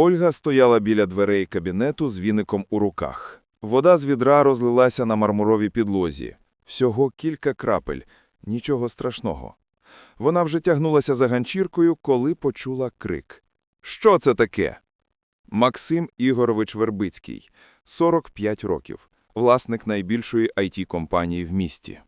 Ольга стояла біля дверей кабінету з віником у руках. Вода з відра розлилася на мармуровій підлозі. Всього кілька крапель. Нічого страшного. Вона вже тягнулася за ганчіркою, коли почула крик. «Що це таке?» Максим Ігорович Вербицький, 45 років, власник найбільшої IT-компанії в місті.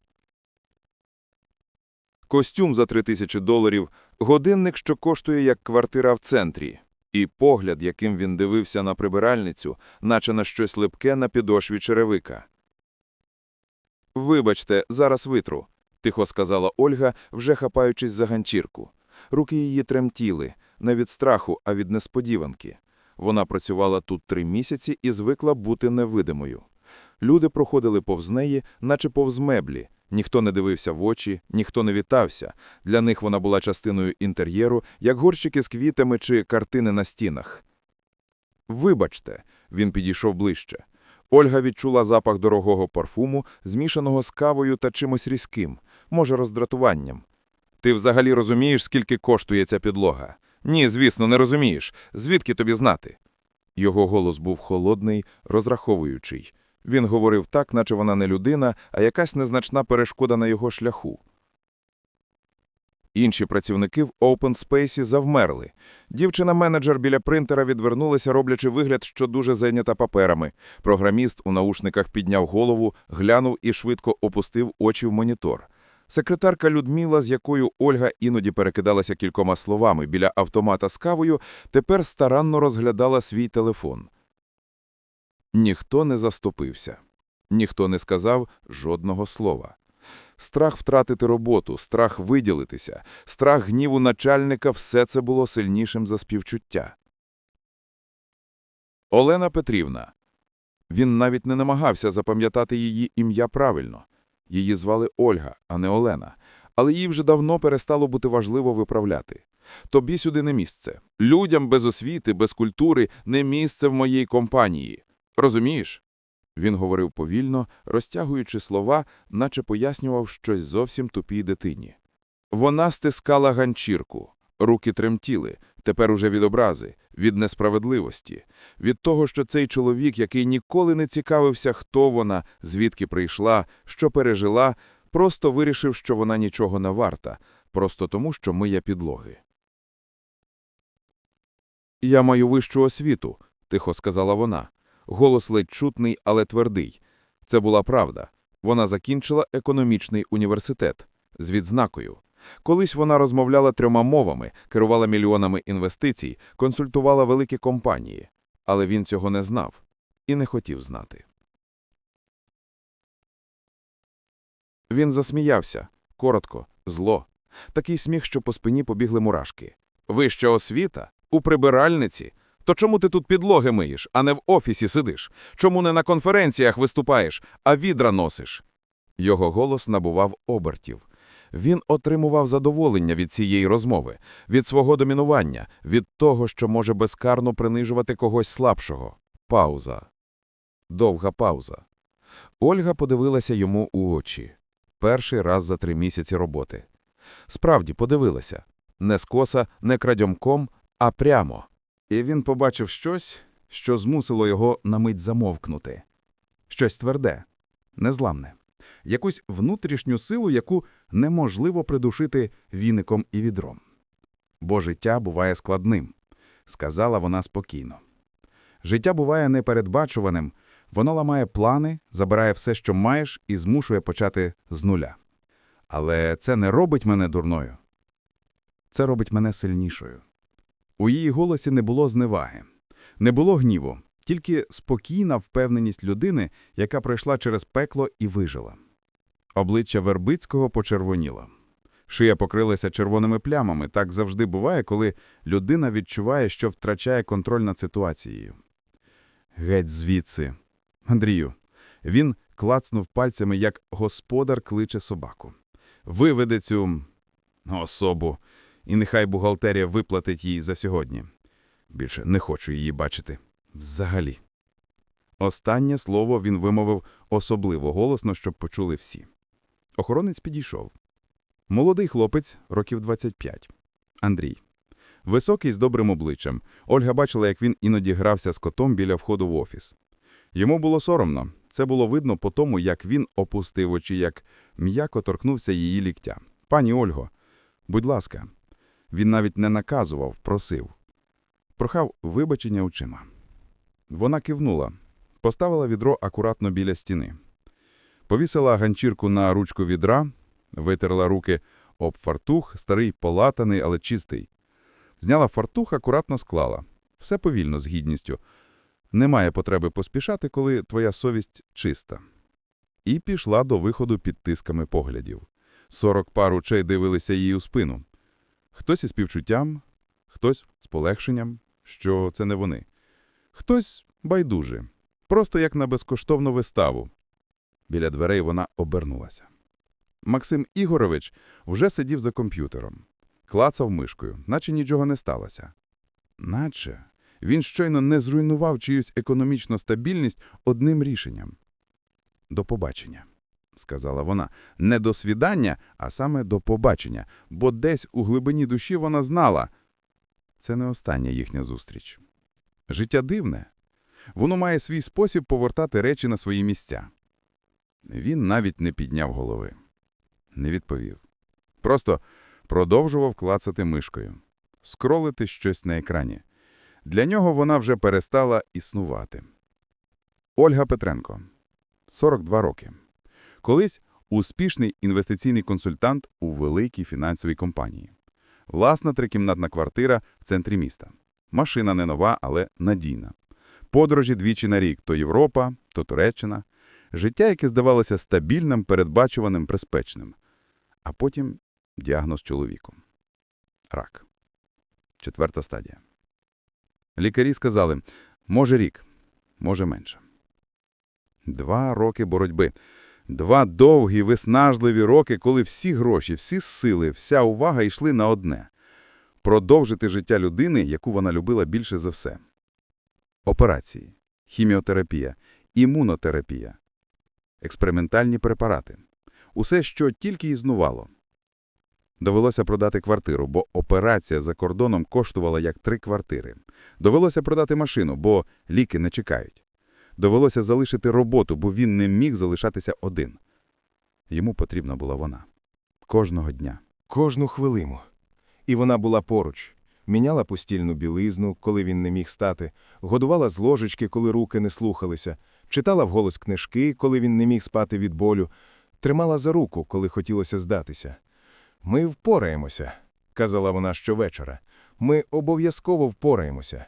Костюм за 3 тисячі доларів, годинник, що коштує як квартира в центрі, і погляд, яким він дивився на прибиральницю, наче на щось липке на підошві черевика. «Вибачте, зараз витру», – тихо сказала Ольга, вже хапаючись за ганчірку. Руки її тремтіли, не від страху, а від несподіванки. Вона працювала тут три місяці і звикла бути невидимою. Люди проходили повз неї, наче повз меблі. Ніхто не дивився в очі, ніхто не вітався. Для них вона була частиною інтер'єру, як горщики з квітами чи картини на стінах. «Вибачте», – він підійшов ближче. Ольга відчула запах дорогого парфуму, змішаного з кавою та чимось різким, може, роздратуванням. «Ти взагалі розумієш, скільки коштує ця підлога?» «Ні, звісно, не розумієш. Звідки тобі знати?» Його голос був холодний, розраховуючий. Він говорив так, наче вона не людина, а якась незначна перешкода на його шляху. Інші працівники в Open Space завмерли. Дівчина-менеджер біля принтера відвернулася, роблячи вигляд, що дуже зайнята паперами. Програміст у наушниках підняв голову, глянув і швидко опустив очі в монітор. Секретарка Людмила, з якою Ольга іноді перекидалася кількома словами біля автомата з кавою, тепер старанно розглядала свій телефон. Ніхто не заступився. Ніхто не сказав жодного слова. Страх втратити роботу, страх виділитися, страх гніву начальника – все це було сильнішим за співчуття. Олена Петрівна. Він навіть не намагався запам'ятати її ім'я правильно. Її звали Ольга, а не Олена. Але їй вже давно перестало бути важливо виправляти. Тобі сюди не місце. Людям без освіти, без культури не місце в моїй компанії. Розумієш? Він говорив повільно, розтягуючи слова, наче пояснював щось зовсім тупій дитині. Вона стискала ганчірку. Руки тремтіли, тепер уже від образи, від несправедливості, від того, що цей чоловік, який ніколи не цікавився, хто вона, звідки прийшла, що пережила, просто вирішив, що вона нічого не варта, просто тому, що миє підлоги. «Я маю вищу освіту», – тихо сказала вона. Голос ледь чутний, але твердий. Це була правда. Вона закінчила економічний університет з відзнакою. Колись вона розмовляла трьома мовами, керувала мільйонами інвестицій, консультувала великі компанії. Але він цього не знав і не хотів знати. Він засміявся. Коротко, зло. Такий сміх, що по спині побігли мурашки. Вища освіта? У прибиральниці? То чому ти тут підлоги миєш, а не в офісі сидиш? Чому не на конференціях виступаєш, а відра носиш? Його голос набував обертів. Він отримував задоволення від цієї розмови, від свого домінування, від того, що може безкарно принижувати когось слабшого. Пауза. Довга пауза. Ольга подивилася йому у очі. Перший раз за три місяці роботи. Справді подивилася. Не скоса, не крадьомком, а прямо. І він побачив щось, що змусило його на мить замовкнути. Щось тверде, незламне. Якусь внутрішню силу, яку неможливо придушити віником і відром. Бо життя буває складним, сказала вона спокійно. Життя буває непередбачуваним, воно ламає плани, забирає все, що маєш, і змушує почати з нуля. Але це не робить мене дурною. Це робить мене сильнішою. У її голосі не було зневаги, не було гніву, тільки спокійна впевненість людини, яка пройшла через пекло і вижила. Обличчя Вербицького почервоніло. Шия покрилася червоними плямами. Так завжди буває, коли людина відчуває, що втрачає контроль над ситуацією. Геть звідси. Андрію. Він клацнув пальцями, як господар кличе собаку. Виведе цю особу, і нехай бухгалтерія виплатить їй за сьогодні. Більше не хочу її бачити. Взагалі. Останнє слово він вимовив особливо голосно, щоб почули всі. Охоронець підійшов. Молодий хлопець, років 25. Андрій. Високий з добрим обличчям. Ольга бачила, як він іноді грався з котом біля входу в офіс. Йому було соромно. Це було видно по тому, як він опустив очі, як м'яко торкнувся її ліктя. «Пані Ольго, будь ласка». Він навіть не наказував, просив. Прохав вибачення очима. Вона кивнула, поставила відро акуратно біля стіни. Повісила ганчірку на ручку відра, витерла руки об фартух, старий, полатаний, але чистий. Зняла фартух, акуратно склала. Все повільно, з гідністю. Немає потреби поспішати, коли твоя совість чиста. І пішла до виходу під тисками поглядів. Сорок пар очей дивилися їй у спину. Хтось із співчуттям, хтось з полегшенням, що це не вони. Хтось байдуже, просто як на безкоштовну виставу. Біля дверей вона обернулася. Максим Ігорович вже сидів за комп'ютером. Клацав мишкою, наче нічого не сталося. Наче він щойно не зруйнував чиюсь економічну стабільність одним рішенням. «До побачення», — сказала вона. Не до свідання, а саме до побачення, бо десь у глибині душі вона знала. Це не остання їхня зустріч. Життя дивне. Воно має свій спосіб повертати речі на свої місця. Він навіть не підняв голови. Не відповів. Просто продовжував клацати мишкою. Скролити щось на екрані. Для нього вона вже перестала існувати. Ольга Петренко. 42 роки. Колись успішний інвестиційний консультант у великій фінансовій компанії. Власна трикімнатна квартира в центрі міста. Машина не нова, але надійна. Подорожі двічі на рік – то Європа, то Туреччина. Життя, яке здавалося стабільним, передбачуваним, безпечним. А потім діагноз чоловіком. Рак. Четверта стадія. Лікарі сказали, може рік, може менше. Два роки боротьби. Два довгі, виснажливі роки, коли всі гроші, всі сили, вся увага йшли на одне – продовжити життя людини, яку вона любила більше за все. Операції, хіміотерапія, імунотерапія, експериментальні препарати. Усе, що тільки існувало. Довелося продати квартиру, бо операція за кордоном коштувала як три квартири. Довелося продати машину, бо ліки не чекають. Довелося залишити роботу, бо він не міг залишатися один. Йому потрібна була вона. Кожного дня. Кожну хвилину. І вона була поруч. Міняла постільну білизну, коли він не міг стати, годувала з ложечки, коли руки не слухалися, читала вголос книжки, коли він не міг спати від болю, тримала за руку, коли хотілося здатися. «Ми впораємося», – казала вона щовечора. «Ми обов'язково впораємося».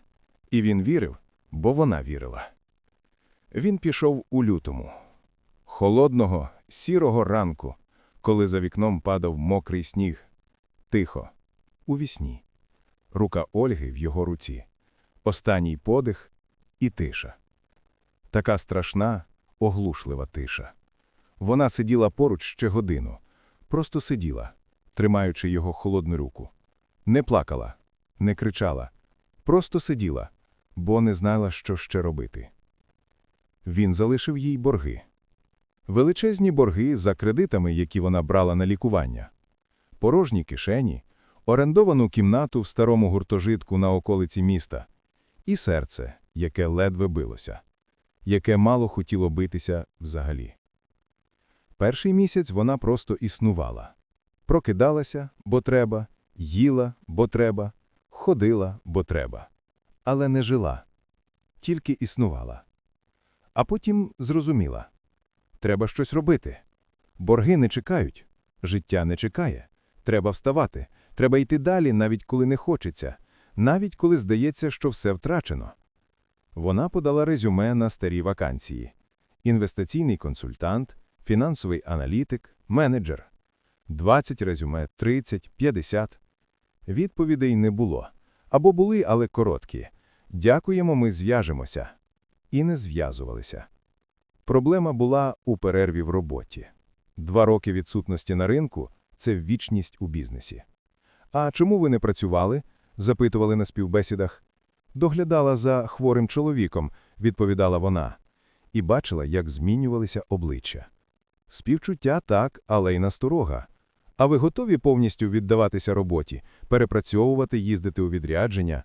І він вірив, бо вона вірила. Він пішов у лютому. Холодного, сірого ранку, коли за вікном падав мокрий сніг. Тихо, у вісні. Рука Ольги в його руці. Останній подих і тиша. Така страшна, оглушлива тиша. Вона сиділа поруч ще годину. Просто сиділа, тримаючи його холодну руку. Не плакала, не кричала. Просто сиділа, бо не знала, що ще робити. Він залишив їй борги. Величезні борги за кредитами, які вона брала на лікування. Порожні кишені, орендовану кімнату в старому гуртожитку на околиці міста. І серце, яке ледве билося, яке мало хотіло битися взагалі. Перший місяць вона просто існувала. Прокидалася, бо треба, їла, бо треба, ходила, бо треба. Але не жила, тільки існувала. А потім зрозуміла. Треба щось робити. Борги не чекають, життя не чекає. Треба вставати, треба йти далі, навіть коли не хочеться, навіть коли здається, що все втрачено. Вона подала резюме на старі вакансії. Інвестиційний консультант, фінансовий аналітик, менеджер. 20 резюме, 30, 50. Відповідей не було. Або були, але короткі. Дякуємо, ми зв'яжемося. І не зв'язувалися. Проблема була у перерві в роботі. Два роки відсутності на ринку – це вічність у бізнесі. «А чому ви не працювали?» – запитували на співбесідах. «Доглядала за хворим чоловіком», – відповідала вона. І бачила, як змінювалися обличчя. Співчуття так, але й насторога. А ви готові повністю віддаватися роботі, перепрацьовувати, їздити у відрядження?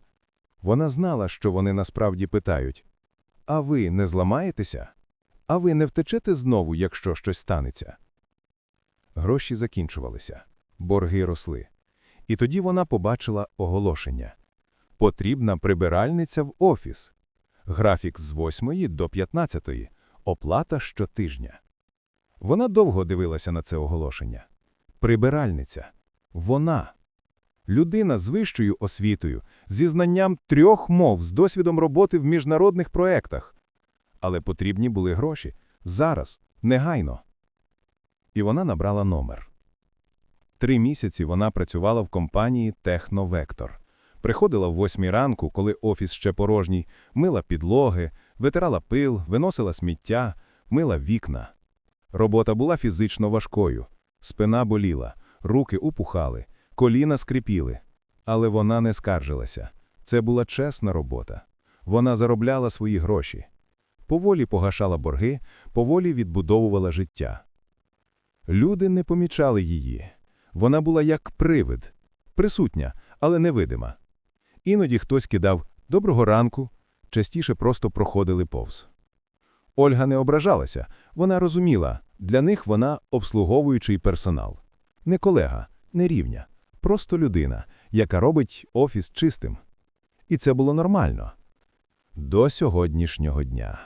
Вона знала, що вони насправді питають. А ви не зламаєтеся? А ви не втечете знову, якщо щось станеться? Гроші закінчувалися, борги росли. І тоді вона побачила оголошення. Потрібна прибиральниця в офіс. Графік з 8 до 15, оплата щотижня. Вона довго дивилася на це оголошення. Прибиральниця. Вона. Людина з вищою освітою, зі знанням трьох мов, з досвідом роботи в міжнародних проєктах. Але потрібні були гроші. Зараз, негайно. І вона набрала номер. Три місяці вона працювала в компанії «Техновектор». Приходила в восьмій ранку, коли офіс ще порожній, мила підлоги, витирала пил, виносила сміття, мила вікна. Робота була фізично важкою. Спина боліла, руки упухали, коліна скрипіли. Але вона не скаржилася. Це була чесна робота. Вона заробляла свої гроші. Поволі погашала борги, поволі відбудовувала життя. Люди не помічали її. Вона була як привид, присутня, але невидима. Іноді хтось кидав «доброго ранку», частіше просто проходили повз. Ольга не ображалася, вона розуміла, для них вона обслуговуючий персонал. Не колега, не рівня, просто людина, яка робить офіс чистим. І це було нормально. До сьогоднішнього дня.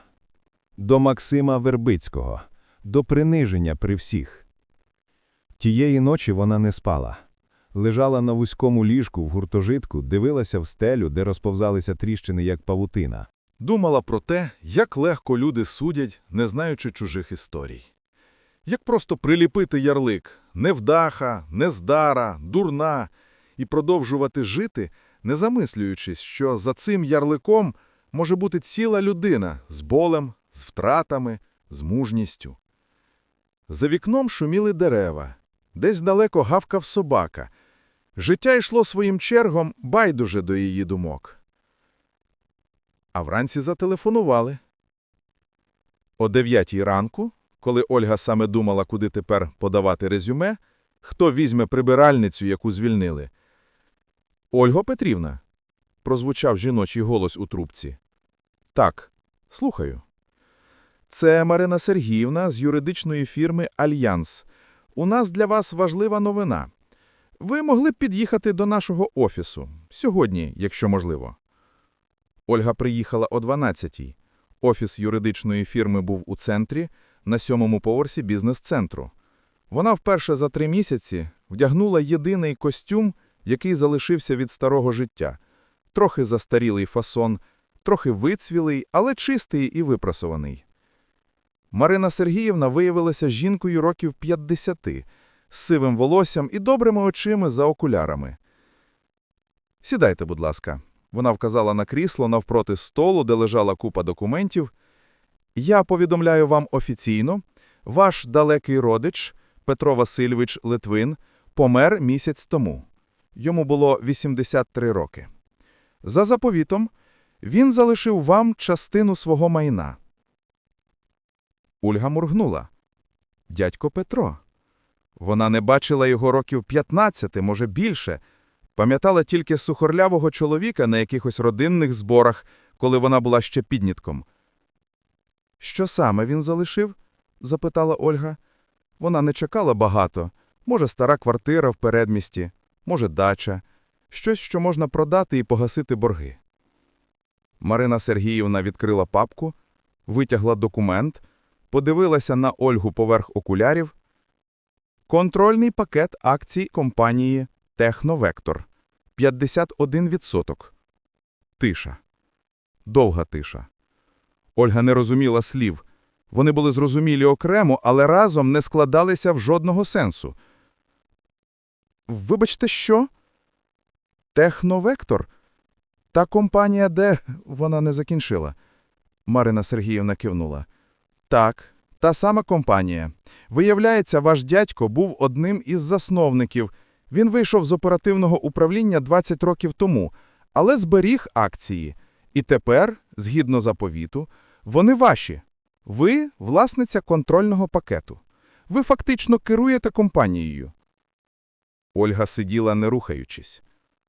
До Максима Вербицького, до приниження при всіх. Тієї ночі вона не спала. Лежала на вузькому ліжку в гуртожитку, дивилася в стелю, де розповзалися тріщини, як павутина. Думала про те, як легко люди судять, не знаючи чужих історій. Як просто приліпити ярлик «невдаха», «нездара», «дурна» і продовжувати жити, не замислюючись, що за цим ярликом може бути ціла людина з болем, з втратами, з мужністю. За вікном шуміли дерева, десь далеко гавкав собака. Життя йшло своїм чергом байдуже до її думок. А вранці зателефонували. О дев'ятій ранку, коли Ольга саме думала, куди тепер подавати резюме, хто візьме прибиральницю, яку звільнили. «Ольго Петрівна», – прозвучав жіночий голос у трубці. «Так, слухаю». «Це Марина Сергіївна з юридичної фірми «Альянс». У нас для вас важлива новина. Ви могли б під'їхати до нашого офісу. Сьогодні, якщо можливо». Ольга приїхала о 12-й. Офіс юридичної фірми був у центрі, на сьомому поверсі бізнес-центру. Вона вперше за три місяці вдягнула єдиний костюм, який залишився від старого життя. Трохи застарілий фасон, трохи вицвілий, але чистий і випрасований. Марина Сергіївна виявилася жінкою років 50, з сивим волоссям і добрими очима за окулярами. «Сідайте, будь ласка». Вона вказала на крісло навпроти столу, де лежала купа документів. «Я повідомляю вам офіційно, ваш далекий родич, Петро Васильович Литвин, помер місяць тому. Йому було 83 роки. За заповітом, він залишив вам частину свого майна». Ольга моргнула. «Дядько Петро». Вона не бачила його років 15, може більше, Пам'ятала тільки сухорлявого чоловіка на якихось родинних зборах, коли вона була ще піднітком. «Що саме він залишив?» – запитала Ольга. Вона не чекала багато. Може, стара квартира в передмісті, може, дача. Щось, що можна продати і погасити борги. Марина Сергіївна відкрила папку, витягла документ, подивилася на Ольгу поверх окулярів. Контрольний пакет акцій компанії Техновектор. 51%. Тиша. Довга тиша. Ольга не розуміла слів. Вони були зрозумілі окремо, але разом не складалися в жодного сенсу. Вибачте, що? Техновектор? Та компанія, де... Вона не закінчила. Марина Сергіївна кивнула. Так, та сама компанія. Виявляється, ваш дядько був одним із засновників – він вийшов з оперативного управління 20 років тому, але зберіг акції. І тепер, згідно заповіту, вони ваші. Ви – власниця контрольного пакету. Ви фактично керуєте компанією. Ольга сиділа, не рухаючись.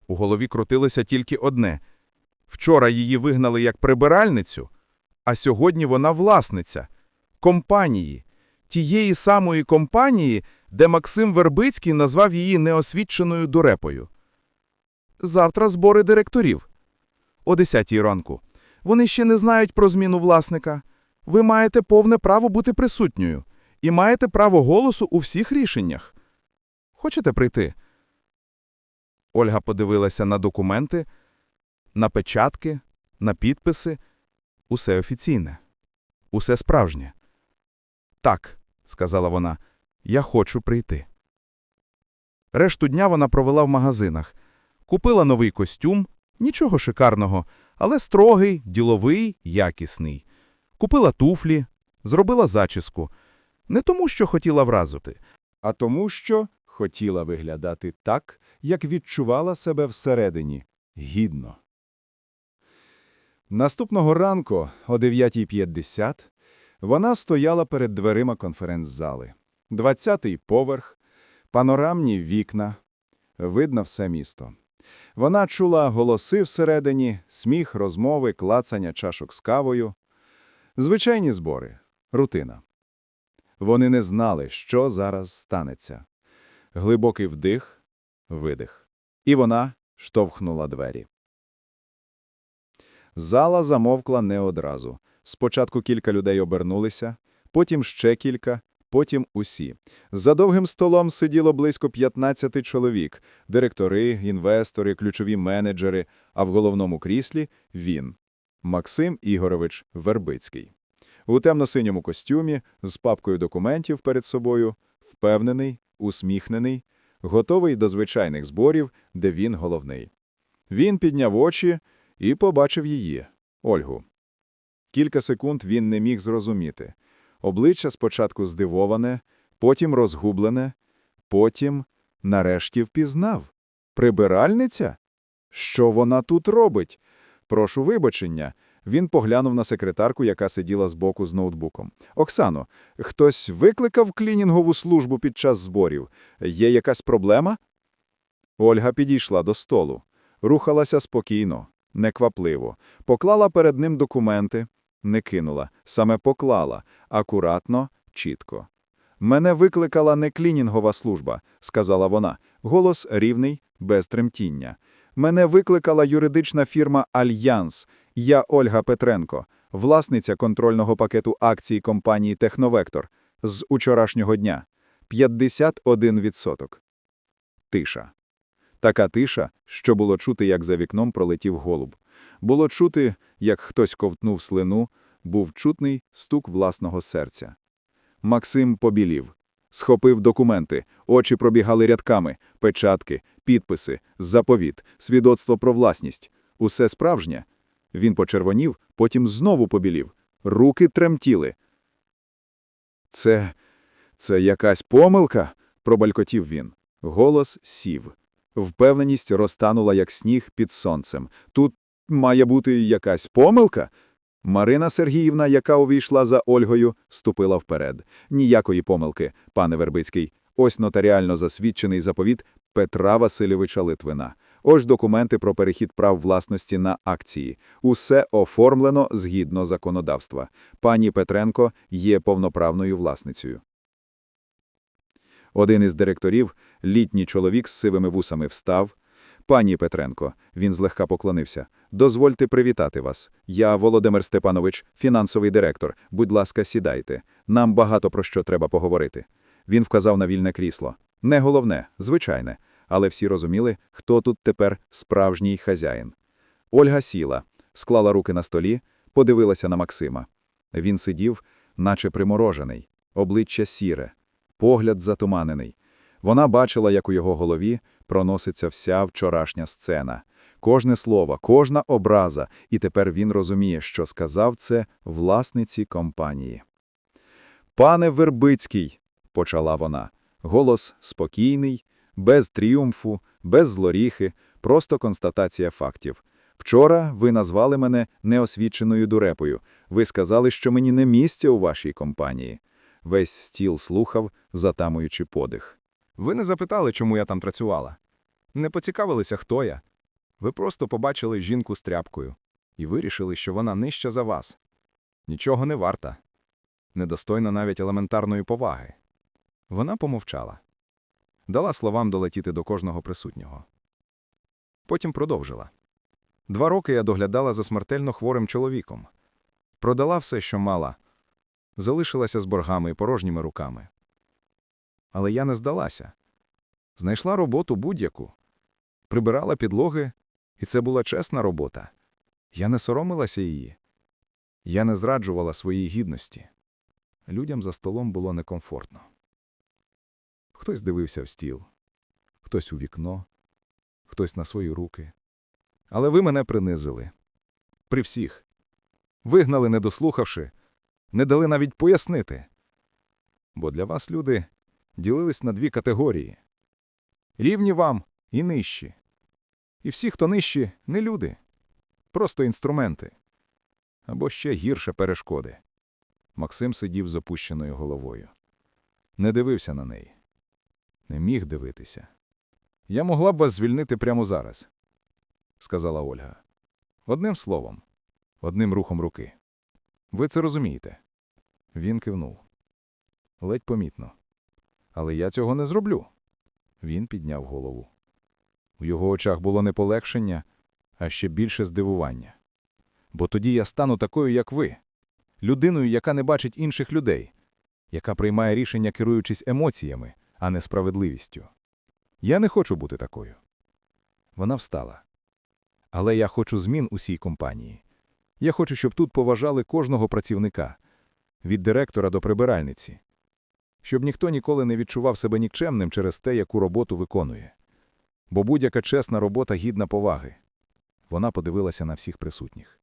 У голові крутилося тільки одне. Вчора її вигнали як прибиральницю, а сьогодні вона власниця компанії, тієї самої компанії, де Максим Вербицький назвав її неосвідченою дурепою. Завтра збори директорів. О 10 ранку. Вони ще не знають про зміну власника. Ви маєте повне право бути присутньою і маєте право голосу у всіх рішеннях. Хочете прийти? Ольга подивилася на документи, на печатки, на підписи. Усе офіційне. Усе справжнє. Так, сказала вона, я хочу прийти. Решту дня вона провела в магазинах. Купила новий костюм, нічого шикарного, але строгий, діловий, якісний. Купила туфлі, зробила зачіску. Не тому, що хотіла вразити, а тому, що хотіла виглядати так, як відчувала себе всередині, гідно. Наступного ранку, о 9.50, вона стояла перед дверима конференц-зали. Двадцятий поверх, панорамні вікна, видно все місто. Вона чула голоси всередині, сміх, розмови, клацання чашок з кавою. Звичайні збори, рутина. Вони не знали, що зараз станеться. Глибокий вдих, видих. І вона штовхнула двері. Зала замовкла не одразу. Спочатку кілька людей обернулися, потім ще кілька, потім усі. За довгим столом сиділо близько 15 чоловік – директори, інвестори, ключові менеджери, а в головному кріслі – він – Максим Ігорович Вербицький. У темно-синьому костюмі, з папкою документів перед собою, впевнений, усміхнений, готовий до звичайних зборів, де він головний. Він підняв очі і побачив її, Ольгу. Кілька секунд він не міг зрозуміти. Обличчя спочатку здивоване, потім розгублене, потім, нарешті, впізнав. Прибиральниця? Що вона тут робить? Прошу вибачення. Він поглянув на секретарку, яка сиділа збоку з ноутбуком. «Оксано, хтось викликав клінінгову службу під час зборів? Є якась проблема?» Ольга підійшла до столу. Рухалася спокійно, неквапливо. Поклала перед ним документи. Не кинула, саме поклала. Акуратно, чітко. «Мене викликала не клінінгова служба», – сказала вона. Голос рівний, без тремтіння. «Мене викликала юридична фірма «Альянс». Я Ольга Петренко, власниця контрольного пакету акцій компанії «Техновектор» з учорашнього дня. 51%. Тиша. Така тиша, що було чути, як за вікном пролетів голуб. Було чути, як хтось ковтнув слину, був чутний стук власного серця. Максим побілів. Схопив документи, очі пробігали рядками, печатки, підписи, заповіт, свідоцтво про власність. Усе справжнє. Він почервонів, потім знову побілів. Руки тремтіли. «Це... це якась помилка?» – пробалькотів він. Голос сів. Впевненість розтанула, як сніг під сонцем. «Тут має бути якась помилка?» Марина Сергіївна, яка увійшла за Ольгою, ступила вперед. Ніякої помилки, пане Вербицький. Ось нотаріально засвідчений заповіт Петра Васильовича Литвина. Ось документи про перехід прав власності на акції. Усе оформлено згідно законодавства. Пані Петренко є повноправною власницею. Один із директорів, літній чоловік з сивими вусами, встав. Пані Петренко, він злегка поклонився. Дозвольте привітати вас. Я Володимир Степанович, фінансовий директор. Будь ласка, сідайте. Нам багато про що треба поговорити. Він вказав на вільне крісло. Не головне, звичайне. Але всі розуміли, хто тут тепер справжній хазяїн. Ольга сіла, склала руки на столі, подивилася на Максима. Він сидів, наче приморожений, обличчя сіре, погляд затуманений. Вона бачила, як у його голові проноситься вся вчорашня сцена. Кожне слово, кожна образа, і тепер він розуміє, що сказав це власниці компанії. «Пане Вербицький», – почала вона, голос спокійний, без тріумфу, без злоріхи, просто констатація фактів. Вчора ви назвали мене неосвіченою дурепою. Ви сказали, що мені не місце у вашій компанії. Весь стіл слухав, затамуючи подих. Ви не запитали, чому я там працювала. Не поцікавилися, хто я. Ви просто побачили жінку з тряпкою і вирішили, що вона нижча за вас. Нічого не варта. Недостойна навіть елементарної поваги. Вона помовчала. Дала словам долетіти до кожного присутнього. Потім продовжила. Два роки я доглядала за смертельно хворим чоловіком. Продала все, що мала. Залишилася з боргами і порожніми руками. Але я не здалася. Знайшла роботу будь-яку. Прибирала підлоги, і це була чесна робота. Я не соромилася її. Я не зраджувала своїй гідності. Людям за столом було некомфортно. Хтось дивився в стіл, хтось у вікно, хтось на свої руки. Але ви мене принизили. При всіх. Вигнали, не дослухавши, не дали навіть пояснити. Бо для вас люди ділились на дві категорії – рівні вам і нижчі. І всі, хто нижчі, не люди, просто інструменти. Або ще гірше перешкоди. Максим сидів з опущеною головою. Не дивився на неї. Не міг дивитися. Я могла б вас звільнити прямо зараз, сказала Ольга. Одним словом, одним рухом руки. Ви це розумієте? Він кивнув. Ледь помітно. Але я цього не зроблю. Він підняв голову. У його очах було не полегшення, а ще більше здивування. Бо тоді я стану такою, як ви, людиною, яка не бачить інших людей, яка приймає рішення, керуючись емоціями, а не справедливістю. Я не хочу бути такою. Вона встала. Але я хочу змін усій компанії. Я хочу, щоб тут поважали кожного працівника, від директора до прибиральниці, щоб ніхто ніколи не відчував себе нікчемним через те, яку роботу виконує. Бо будь-яка чесна робота гідна поваги. Вона подивилася на всіх присутніх.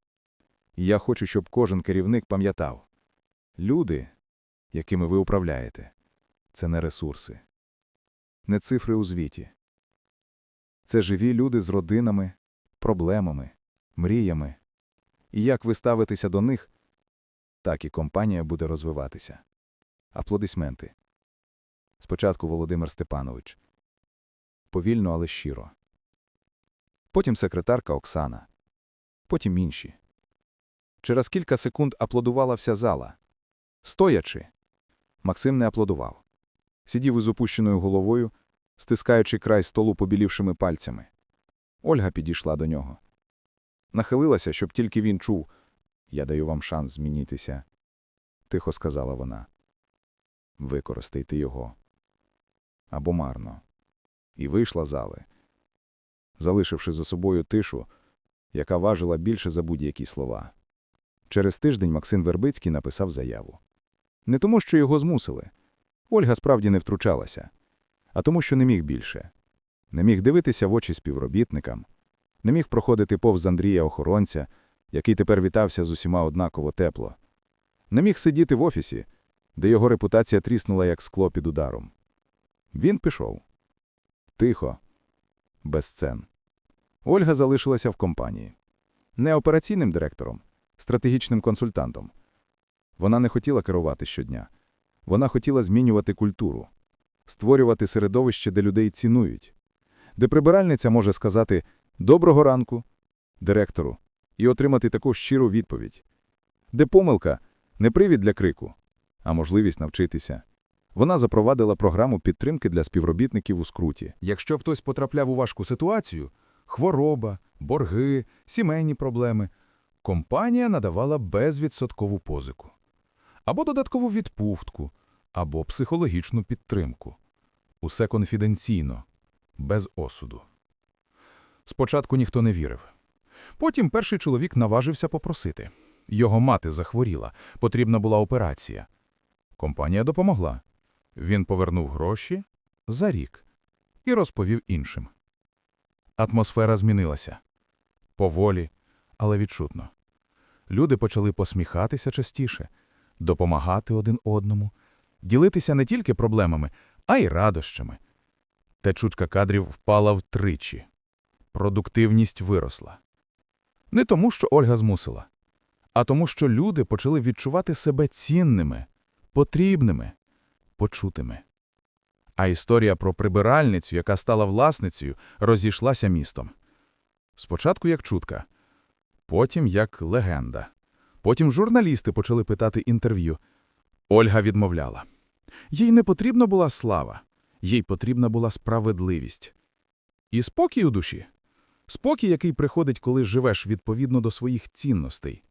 І я хочу, щоб кожен керівник пам'ятав. Люди, якими ви управляєте, це не ресурси, не цифри у звіті. Це живі люди з родинами, проблемами, мріями. І як ви ставитеся до них, так і компанія буде розвиватися. Аплодисменти. Спочатку Володимир Степанович. Повільно, але щиро. Потім секретарка Оксана. Потім інші. Через кілька секунд аплодувала вся зала. Стоячи. Максим не аплодував. Сидів із опущеною головою, стискаючи край столу побілівшими пальцями. Ольга підійшла до нього. Нахилилася, щоб тільки він чув. Я даю вам шанс змінитися. Тихо сказала вона. Використайте його. Або марно. І вийшла зали, залишивши за собою тишу, яка важила більше за будь-які слова. Через тиждень Максим Вербицький написав заяву. Не тому, що його змусили. Ольга справді не втручалася, а тому, що не міг більше. Не міг дивитися в очі співробітникам, не міг проходити повз Андрія охоронця, який тепер вітався з усіма однаково тепло. Не міг сидіти в офісі, де його репутація тріснула, як скло під ударом. Він пішов. Тихо, без сцен. Ольга залишилася в компанії. Не операційним директором, стратегічним консультантом. Вона не хотіла керувати щодня. Вона хотіла змінювати культуру, створювати середовище, де людей цінують, де прибиральниця може сказати «доброго ранку» директору і отримати таку щиру відповідь, де помилка не привід для крику, а можливість навчитися. Вона запровадила програму підтримки для співробітників у скруті. Якщо хтось потрапляв у важку ситуацію – хвороба, борги, сімейні проблеми – компанія надавала безвідсоткову позику. Або додаткову відпустку, або психологічну підтримку. Усе конфіденційно, без осуду. Спочатку ніхто не вірив. Потім перший чоловік наважився попросити. Його мати захворіла, потрібна була операція. Компанія допомогла. Він повернув гроші за рік і розповів іншим. Атмосфера змінилася. Поволі, але відчутно. Люди почали посміхатися частіше, допомагати один одному, ділитися не тільки проблемами, а й радощами. Течучка кадрів впала втричі. Продуктивність виросла. Не тому, що Ольга змусила, а тому, що люди почали відчувати себе цінними, потрібними, почутими. А історія про прибиральницю, яка стала власницею, розійшлася містом. Спочатку як чутка, потім як легенда. Потім журналісти почали питати інтерв'ю. Ольга відмовляла. Їй не потрібна була слава, їй потрібна була справедливість. І спокій у душі. Спокій, який приходить, коли живеш відповідно до своїх цінностей.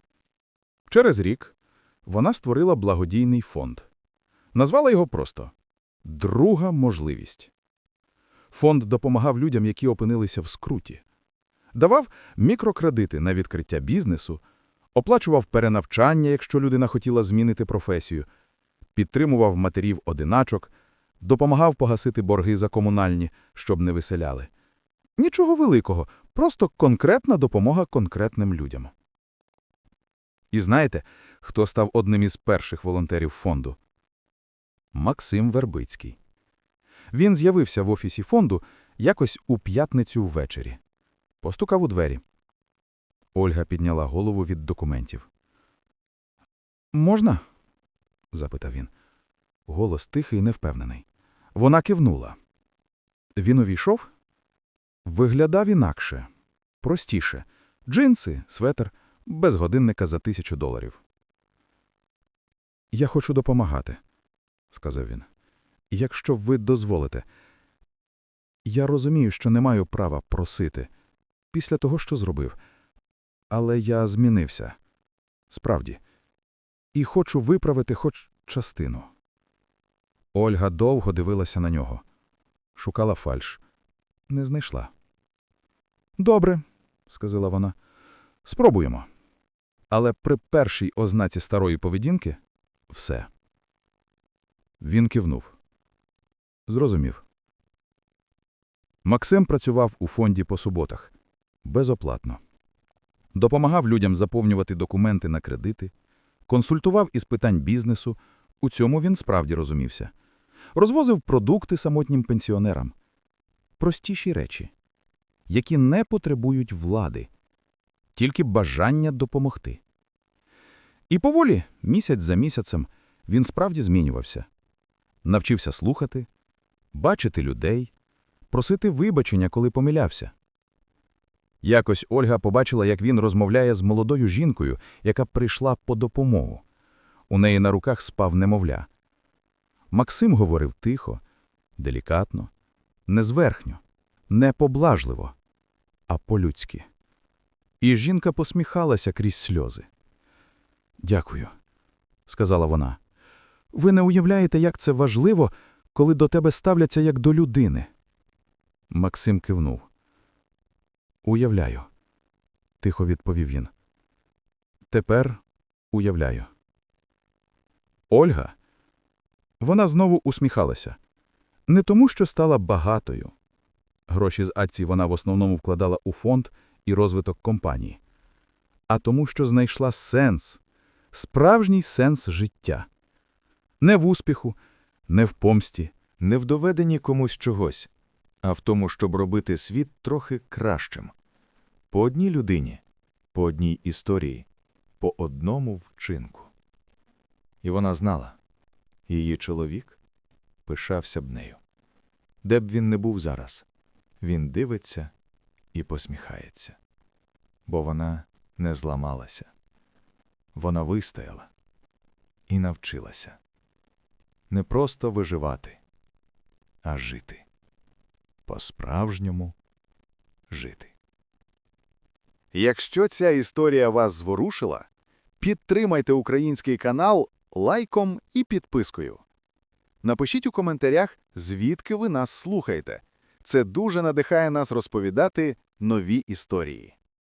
Через рік вона створила благодійний фонд. Назвала його просто «Друга можливість». Фонд допомагав людям, які опинилися в скруті. Давав мікрокредити на відкриття бізнесу, оплачував перенавчання, якщо людина хотіла змінити професію, підтримував матерів-одиначок, допомагав погасити борги за комунальні, щоб не виселяли. Нічого великого, просто конкретна допомога конкретним людям. І знаєте, хто став одним із перших волонтерів фонду? Максим Вербицький. Він з'явився в офісі фонду якось у п'ятницю ввечері. Постукав у двері. Ольга підняла голову від документів. «Можна?» – запитав він. Голос тихий невпевнений. Вона кивнула. Він увійшов? Виглядав інакше, простіше. Джинси, светр, без годинника за тисячу доларів. «Я хочу допомагати», – сказав він. «Якщо ви дозволите. Я розумію, що не маю права просити після того, що зробив. Але я змінився. Справді. І хочу виправити хоч частину. Ольга довго дивилася на нього. Шукала фальш. Не знайшла. «Добре», – сказала вона. «Спробуємо. Але при першій ознаці старої поведінки – все». Він кивнув. Зрозумів. Максим працював у фонді по суботах. Безоплатно. Допомагав людям заповнювати документи на кредити, консультував із питань бізнесу, у цьому він справді розумівся. Розвозив продукти самотнім пенсіонерам. Простіші речі, які не потребують влади, тільки бажання допомогти. І поволі, місяць за місяцем, він справді змінювався. Навчився слухати, бачити людей, просити вибачення, коли помилявся. Якось Ольга побачила, як він розмовляє з молодою жінкою, яка прийшла по допомогу. У неї на руках спав немовля. Максим говорив тихо, делікатно, не зверхньо, не поблажливо, а по-людськи. І жінка посміхалася крізь сльози. «Дякую», – сказала вона. «Ви не уявляєте, як це важливо, коли до тебе ставляться як до людини». Максим кивнув. Уявляю, тихо відповів він. Тепер уявляю. Ольга. Вона знову усміхалася. Не тому, що стала багатою. Гроші з акцій вона в основному вкладала у фонд і розвиток компанії. А тому, що знайшла сенс, справжній сенс життя. Не в успіху, не в помсті, Не в доведенні комусь чогось, а в тому, щоб робити світ трохи кращим. По одній людині, по одній історії, по одному вчинку. І вона знала, її чоловік пишався б нею. Де б він не був зараз, він дивиться і посміхається. Бо вона не зламалася. Вона вистояла і навчилася. Не просто виживати, а жити. По-справжньому жити. Якщо ця історія вас зворушила, підтримайте український канал лайком і підпискою. Напишіть у коментарях, звідки ви нас слухаєте. Це дуже надихає нас розповідати нові історії.